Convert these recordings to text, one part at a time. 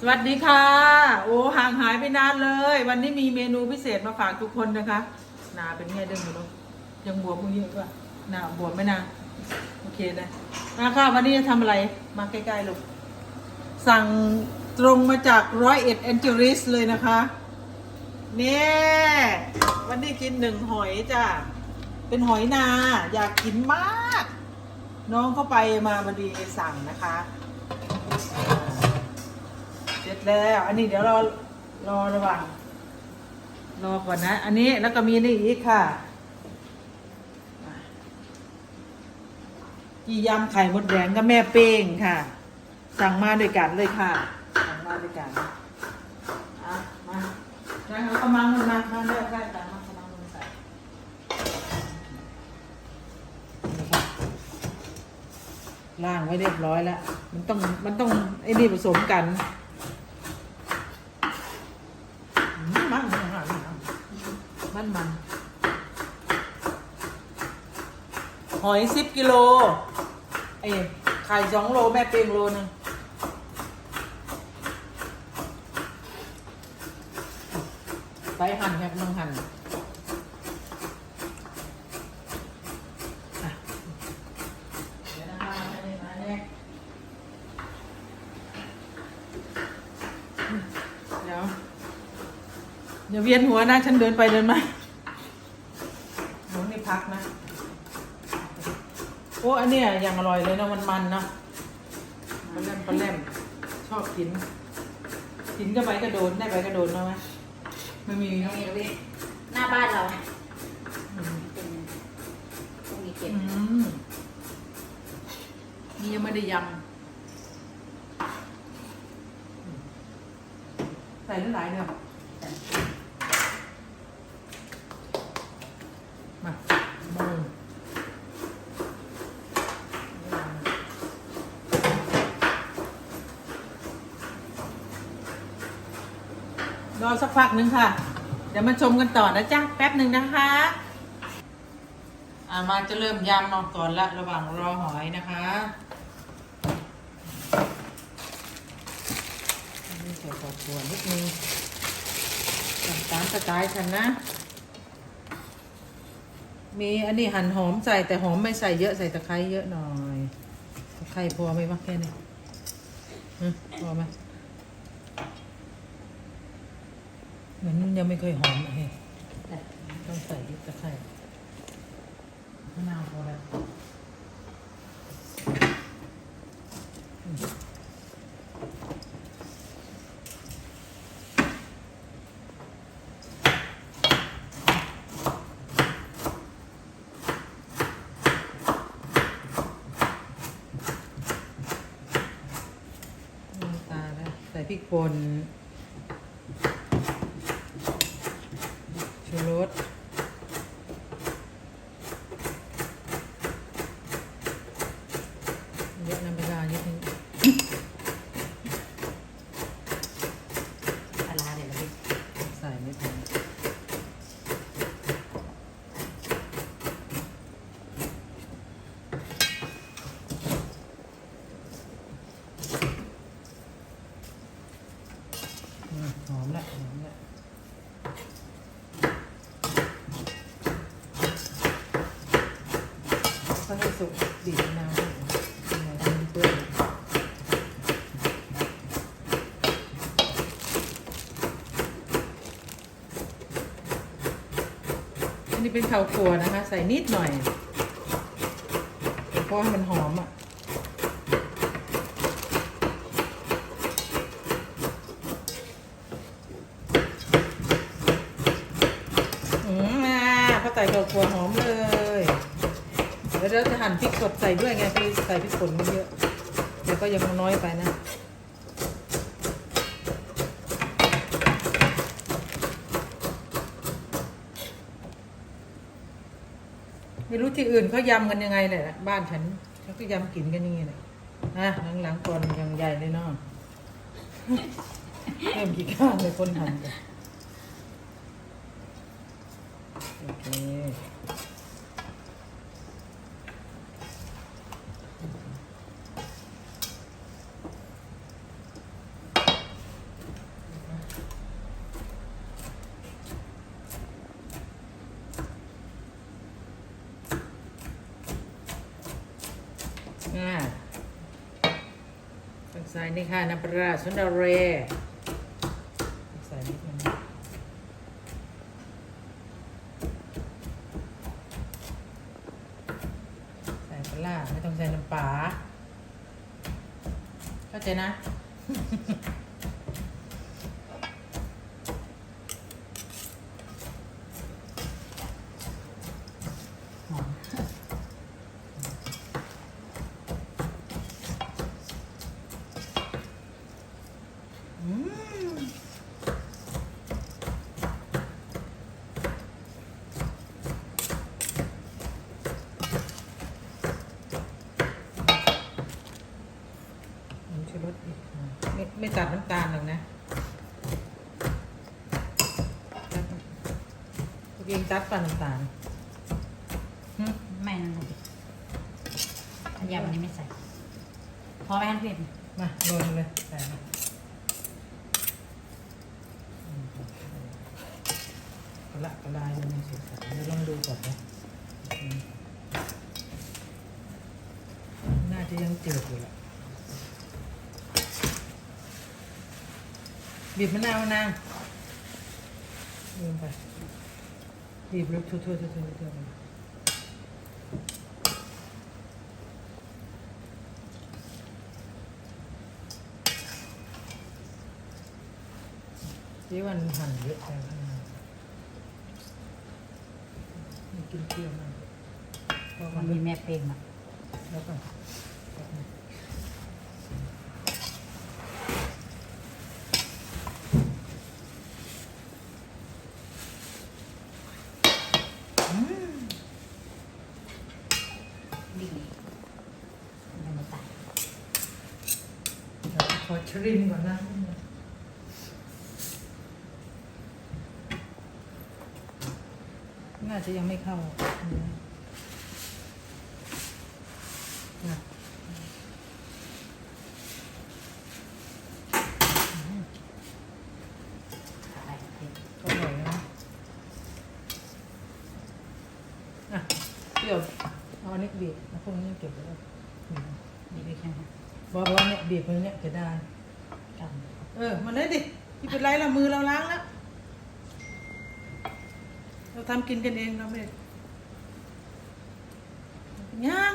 สวัสดีค่ะ โอ้ห่างหายไปนานเลย วันนี้มีเมนูพิเศษมาฝากทุกคนนะคะหนาเป็นไงเดิมอยู่ลูกยังบวมมึงเยอะกว่าหนาบวมไหมนาโอเคนะมาค่ะวันนี้จะทำอะไรมาใกล้ๆลูกสั่งตรงมาจากร้อยเอ็ดแอนเจลิสเลยนะคะเนี่ยวันนี้กินหนึ่งหอยจ้ะเป็นหอยนา อยากกินมาก น้องเข้าไปมาพอดีสั่งนะคะ เสร็จแล้ว อันนี้เดี๋ยวรารอระหว่างรอก่อนนะ อันนี้แล้วก็มีนี่อีกค่ะจียำไข่มดแดงกับแม่เป้งค่ะ สั่งมาด้วยกันเลยค่ะ สั่งมาด้วยกันอะมาแล้วเอากระมังมันมามาเลือกได้แต่มากระมังมันใส่นี่ค่ะล่างไว้เรียบร้อยแล้ว มันต้องมันต้องไอ้นี่ผสมกันมัน มันมัน หอยสิบกิโลไอ้ไข่สองโล แม่เปียงโลนึงไปหั่นครับน้องหั่นอะเดี๋ยวนะคะอันนี้มาเนี่ยเดี๋ยว อย่าเวียนหัวนะ ฉันเดินไปเดินมาหนูนี่พักนะ โอ้ อันเนี้ยยังอร่อยเลยเนาะมันมันๆเนาะปลาแรมปลาแรมชอบกิน กินก็ไปกระโดดได้ไปกระโดดเนาะไหมไม่มีนี่เนาะเราเว้ยหน้าบ้านเราอืมเป็นตรงนี้เก็บอืมนี่ยังไม่ได้ยำใส่หลายๆเนื้อมามือ รอสักพักหนึ่งค่ะ เดี๋ยวมาชมกันต่อนะจ๊ะ แป๊บหนึ่งนะคะอามาจะเริ่มยำมาก่อนละระหว่างรอหอยนะคะนี่ใส่ข้าวถั่วนิดนึงตามสไตล์ฉันนะ มีอันนี้หั่นหอมใส่แต่หอมไม่ใส่เยอะใส่ตะไคร้เยอะหน่อย ตะไคร้พอไหมวะแค่นี้พอไหม เห มือนมันยังไม่เคยหอมอะเฮ้ยต้องใส่ยุบตะไคร้มะนาวพอแล้วตาแล้วใส่พริกป่น ชูรสเยอะน้ำปลาเยอะนิด ปลาร้าเนี่ยเราเว้ย ใส่นิดนึงอืมหอมละหอมละก็ให้สุกบีบมะนาวด้วยมะนาวทำให้เปื่อยอันนี้ เป็นข้าวคั่วนะคะ ใส่นิดหน่อย เพราะให้มันหอมอะอืมมาพอใส่ข้าวคั่วหอมเลยเดี๋ยวเราจะหั่นพริกสดใส่ด้วยไงพี่ใส่พริกป่นมันเยอะเดี๋ยวก็ยังน้อยไปนะ ไม่รู้ที่อื่นเขายำกันยังไงเลยนะบ้านฉันเขาก็ยำกินกันอยังไงเลยนะหลังๆก่อนยังใหญ่เลยเนาะเริ่มกี่ข้างเลยคนหั่นกันโอเค อ่าทางซ้ายนี่ค่ะน้ำปลาสุนดาเร ไม่ไม่ตัดน้ำตาลหรอกนะตัวเองตัดปันน้ำตาลหึไม่นั่นเลยอันยำอันนี้ไม่ใส่ พอไหมคะพี่มาโรยเลยใส่มาอืมกระละกระลายมันมีสีสันเดี๋ยวลองดูก่อนนะอืมน่าจะยังจืดอยู่แหละ บีบมะนาวมะนาวลืมไปบีบลึกทั่วๆทั่วๆทั่วๆที่วันหั่นเยอะไปมะนาวมันกินเปรี้ยวมากเพราะมัมันนมีมีแม่เพลงอะ แล้วก็อืม ดีไม่มาตัด เดี๋ยวขอช ริมก่อนนะน่าจะยังไม่เข้าเปรี้ยวเอาอันนี้บีบเอาพวกนี้เก็บไว้แล้บีบดีด้วยใช่ไหมบอกว่าเนี่ยบีบมือเนี่ยจะได้ เออมันได้ดิที่เป็นไรละมือเราล้างแล้ว เราทำกินกันเองเราไม่ย่าง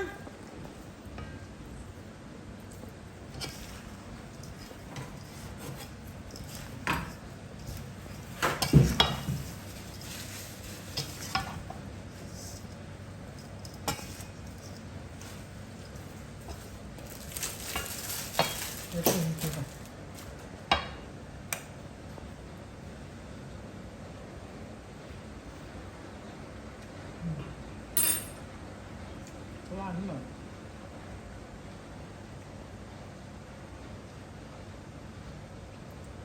เดี๋ยวชิมดูก่อน ว่าทั้งหมด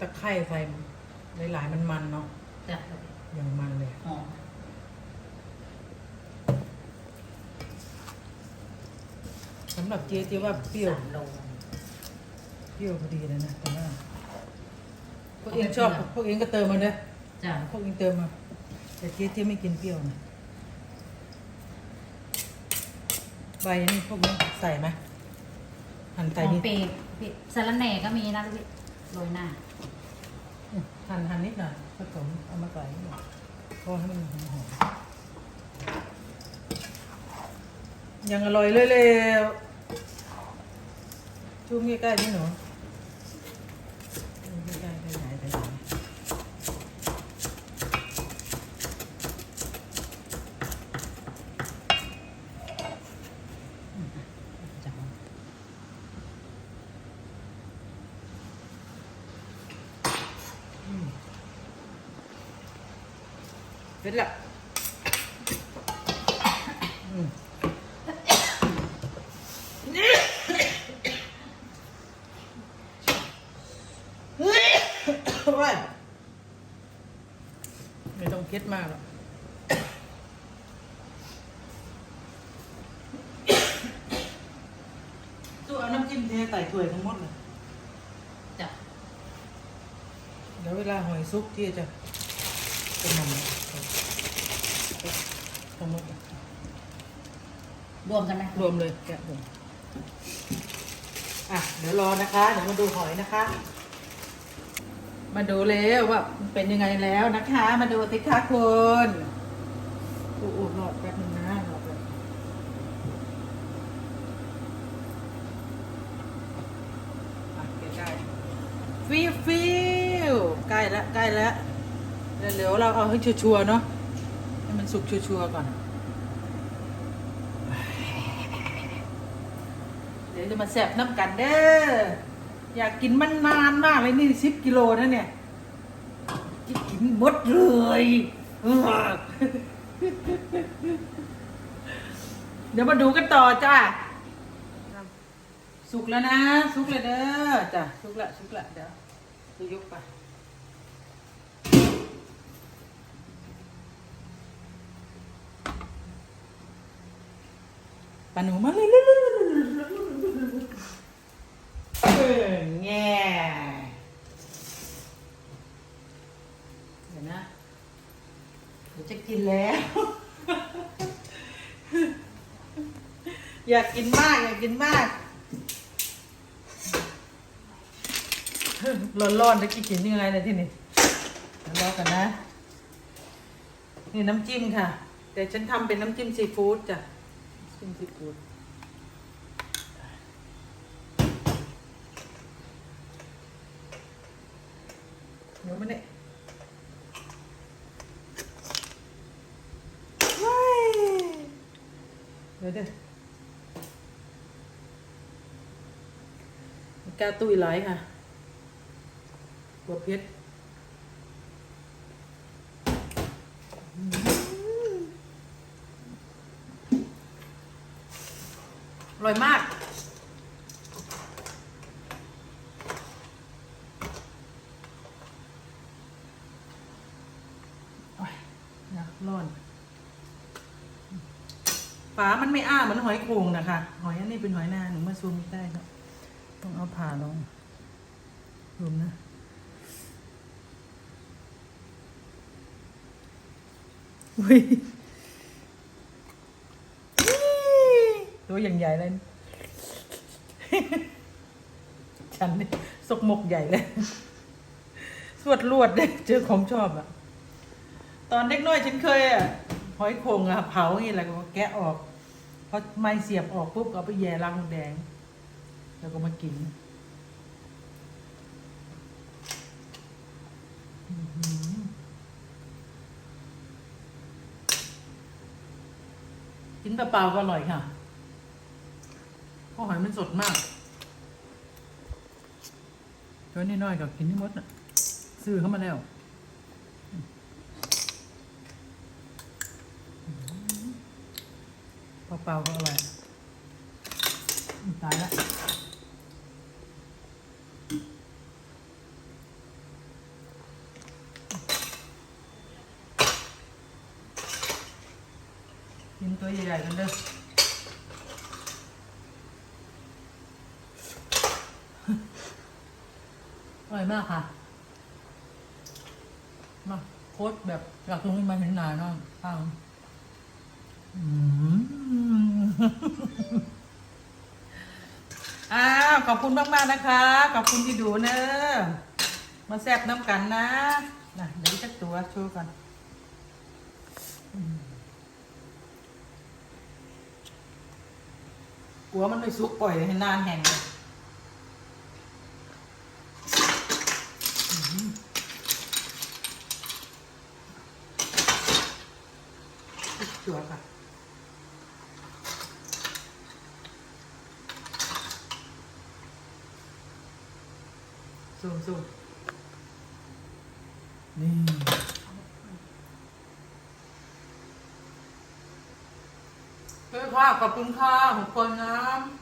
ตะไคร่ใส่หลายๆมันมันๆเนาะจ้ะอย่างมันเลยหอมสำหรับเจ๊เจ๊ว่าเปรี้ยว สามโลเปรี้ยวพอดีเลยนะแต่ว่าพวกเองชอบ พวกเองก็เติมมาเลยจ้ะพวกเองเติมมา แต่เจ๊เจ๊ไม่กินเปรี้ยวนะ ใบนี่พวกนี้ใส่ไหมหั่นหใส่อมนิดปีกพี่สาระแหน่ก็มีนะพี่โรยหน้าอืมหั่นหั่นนิดหน่อยผสมเอามาใส่นิดหน่อยเพราะให้มันหอมหอมยังอร่อยเลยเลยชูมใกล้ๆพี่หนูชูมใกล้ๆขยายขยาย จ้ะ อืมเสร็จละอืมเฮ้ยโอ้ย ไม่ต้องคิดมากหรอกตู้เอาน้ำจิ้มเทใส่ถ้วยทั้งหมดเลยจ้ะเดี๋ยวเวลาหอยซุปที่จะเป็นมันทั้งหมดเลยรวมกันไหมรวมเลยแกะรวมอะเดี๋ยวรอนะคะ เดี๋ยวมาดูหอยนะคะ มาดูเร็วว่าเป็นยังไงแล้วนะคะ มาดูสิคะคุณโอ้โหรอดแป๊บนึงนะรอดแป๊บใกล้ๆฟิวฟิวใกล้ล้วใกล้ล้วเดี๋ยวเดี๋ยวเราเอาให้ชัวร์ๆเนาะให้มันสุกชัวร์ๆก่อนเดี๋ยวจะมาแสบน้ำกันเด้อ อยากกินมันนานมากเลยนี่สิบกิโลนะเนี่ยกินหมดเลยเดี๋ยวมาดูกันต่อจ้าสุกแล้วนะสุกเลยเด้อจ้ะสุกละสุกละเดี๋ยวจะยกไปปาหนูมาเลยเอยากกินมากอยากกินมาก ร้อนๆจะกินกินยังไงเลยที่นี่เดี๋ยวรอกันนะ นี่น้ำจิ้มค่ะ แต่ฉันทำเป็นน้ำจิ้มซีฟู้ดจ้ะจิ้มซีฟู้ดเดี๋ยวมันเนี่ยว้ยเดี๋ยวเดี๋ยว มีกาตุ้ยไหลค่ะบัวเพชรอร่อยมากร้อยาก ร้อน ฝามันไม่อ้าเหมือนหอยโข่งนะคะ หอยอันนี้เป็นหอยนาหนูมาซูมได้ครับ ต้องเอาผ่าลงรวมนะอุ้ยตัวอย่างใหญ่เลยฉันนี่สกมกใหญ่เลย สวดลวดเลยเจอของชอบอะตอนเด็กน้อยฉันเคยอะหอยโข่งอะเผาอย่างนี้แหละก็แกะออกพอไม้เสียบออกปุ๊บก็เอาไปแย่รังแดง แล้วก็มากินกินเปล่าๆก็อร่อยค่ะเพราะหอยมันสดมากตัวนี้น้อยก็กินที่มดน่ะ ซื้อเข้ามาแล้วเปล่าๆก็อร่อย ตายละ ตัวใหญ่ๆกันเด้ออร่อยมากค่ะมาโคตรแบบอยากลงมาเห็นหนาเนาะข้าวอืมอ้าว ขอบคุณมาก ๆ นะคะ ขอบคุณที่ดูเนอะมาแซบน้ำกันนะ น่ะเดี๋ยวจักตัวชว์ก่อนอืมก ลัวมันไม่สุกปล่อยให้นานแห้งเลยจัวค่ะซูมซูมนี่เพื่อนค่ะ ขอบคุณค่ะทุกคนนะ